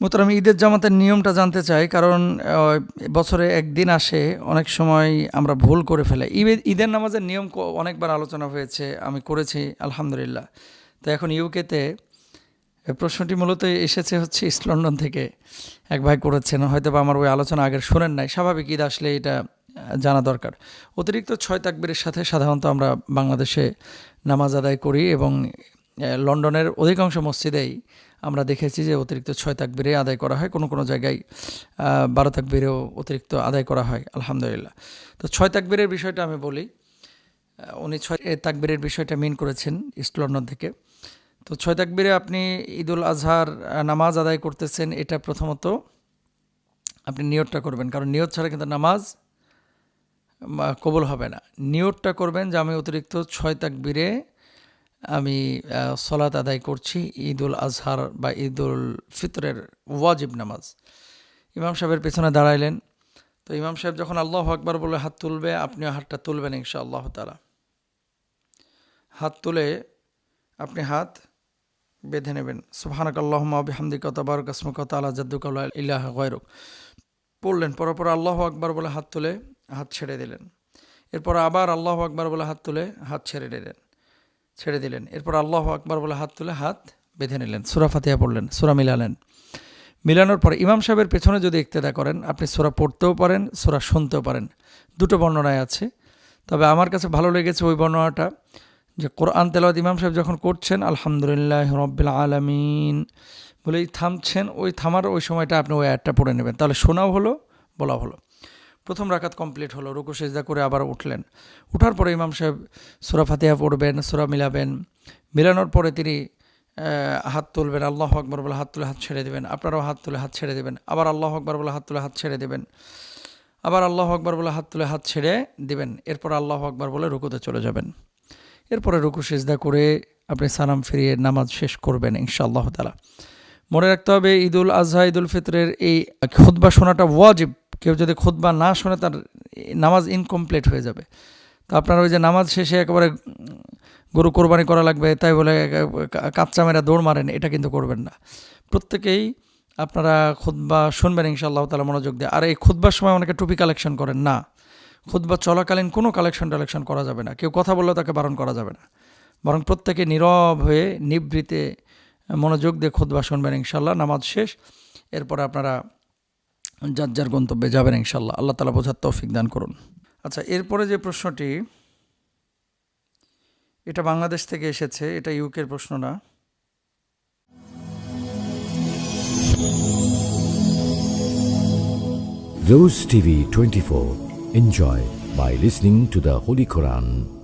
মোতারাম ঈদের জামাতের নিয়মটা জানতে চাই, কারণ বছরে একদিন আসে, অনেক সময় আমরা ভুল করে ফেলে। ঈদ, ঈদের নামাজের নিয়ম অনেকবার আলোচনা হয়েছে, আমি করেছি, আলহামদুলিল্লাহ। তো এখন ইউকেতে প্রশ্নটি মূলত এসেছে হচ্ছে ইস্ট লন্ডন থেকে। এক ভাই করেছেন হয়তো বা আমার ওই আলোচনা আগের শোনেন নাই, স্বাভাবিক ঈদ আসলে এটা জানা দরকার। অতিরিক্ত ছয় তাকবীরের সাথে সাধারণত আমরা বাংলাদেশে নামাজ আদায় করি এবং লন্ডনের অধিকাংশ মসজিদেই আমরা দেখেছি যে অতিরিক্ত ছয় তাকবীরে আদায় করা হয়। কোনো কোনো জায়গায় বারো তাকবীরেও অতিরিক্ত আদায় করা হয়, আলহামদুলিল্লাহ। তো ছয় তাকবীরের বিষয়টা আমি বলি। উনি ছয় তাকবীরের বিষয়টা মিন করেছেন ইস্ট লন্ডন থেকে। তো ছয় তাকবীরে আপনি ঈদুল আজহার নামাজ আদায় করতেছেন, এটা প্রথমত আপনি নিয়তটা করবেন। কারণ নিয়ত ছাড়া কিন্তু নামাজ কবুল হবে না। নিয়তটা করবেন যে আমি অতিরিক্ত ছয় তাকবীরে আমি সলাত আদায় করছি ঈদ উল আজহার বা ঈদ উল ফিতরের ওয়াজিব নামাজ। ইমাম সাহেবের পেছনে দাঁড়াইলেন। তো ইমাম সাহেব যখন আল্লাহ আকবার বলে হাত তুলবে, আপনিও হাতটা তুলবেন ইনশা আল্লাহ তালা হাত তুলে আপনি হাত বেঁধে নেবেন। সুবহানাক আল্লাহুম্মা বিহামদিকা তাবারাক আসমুকা তাআলা জাদ্দুকা লা ইলাহা গায়রুক। পড়লেন পরপর আল্লাহ আকবার বলে হাত তুলে হাত ছেড়ে দিলেন। এরপর আবার আল্লাহ আকবার বলে হাত তুলে হাত ছেড়ে দিলেন। ছেড়ে দিলেন। এরপর আল্লাহ আকবার বলে হাত তুলে হাত বেঁধে নিলেন। সুরা ফাতিহা পড়লেন, সুরা মিলালেন। মিলানোর পর ইমাম সাহেবের পেছনে যদি ইক্তেদা করেন, আপনি সুরা পড়তেও পারেন, সুরা শুনতেও পারেন। দুটো বর্ণনায় আছে। তবে আমার কাছে ভালো লেগেছে ওই বর্ণনাটা যে কোরআন তেলাওয়াত ইমাম সাহেব যখন করছেন, আলহামদুলিল্লাহ রব্বিল আলামিন বলেই থামছেন, ওই থামার ওই সময়টা আপনি ওই অ্যাডটা পড়ে নেবেন। তাহলে শোনাও হলো, বলাও হলো। প্রথম রাকাত কমপ্লিট হলো, রুকু, সেজদা করে আবার উঠলেন। উঠার পরে ইমাম সাহেব সুরা ফাতিহা পড়বেন, সুরা মিলাবেন। মিলানোর পরে তিনি হাত তুলবেন, আল্লাহ আকবর বলে হাত তুলে হাত ছেড়ে দেবেন। আপনারাও হাত তুলে হাত ছেড়ে দেবেন। আবার আল্লাহ আকবর বলে হাত তুলে হাত ছেড়ে দেবেন। আবার আল্লাহ আকবর বলে হাত তুলে হাত ছেড়ে দেবেন। এরপর আল্লাহ আকবর বলে রুকুতে চলে যাবেন। এরপরে রুকু, সেজদা করে আপনি সালাম ফিরিয়ে নামাজ শেষ করবেন, ইনশাআল্লাহ তালা মনে রাখতে হবে, ঈদুল আজহা, ঈদুল ফিতরের এই খুতবা শোনাটা ওয়াজিব। কেউ যদি খুতবা না শোনে, তার নামাজ ইনকমপ্লিট হয়ে যাবে। তো আপনার ওই যে নামাজ শেষে একেবারে গরু কোরবানি করা লাগবে, তাই বলে কাচ্চা মেরা দৌড় মারেন, এটা কিন্তু করবেন না। প্রত্যেকেই আপনারা খুতবা শুনবেন ইনশাআল্লাহ তালা মনোযোগ দিয়ে। আর এই খুতবার সময় অনেকে টুপি কালেকশন করেন, না। খুতবা চলাকালীন কোনো কালেকশন টালেকশন করা যাবে না। কেউ কথা বললেও তাকে বারণ করা যাবে না। বরং প্রত্যেকে নীরব হয়ে নিবৃতে মনোযোগ দিয়ে খুতবা শুনবেন ইনশাল্লাহ নামাজ শেষ। এরপরে আপনারা যার যার গন্তব্যে যাবেন ইনশাল্লাহ আল্লাহ তালা বোঝার তৌফিক দান করুন আচ্ছা এরপরে যে প্রশ্নটি, এটা বাংলাদেশ থেকে এসেছে, এটা ইউকের প্রশ্ন না Rose TV 24. Enjoy by listening to the Holy Quran.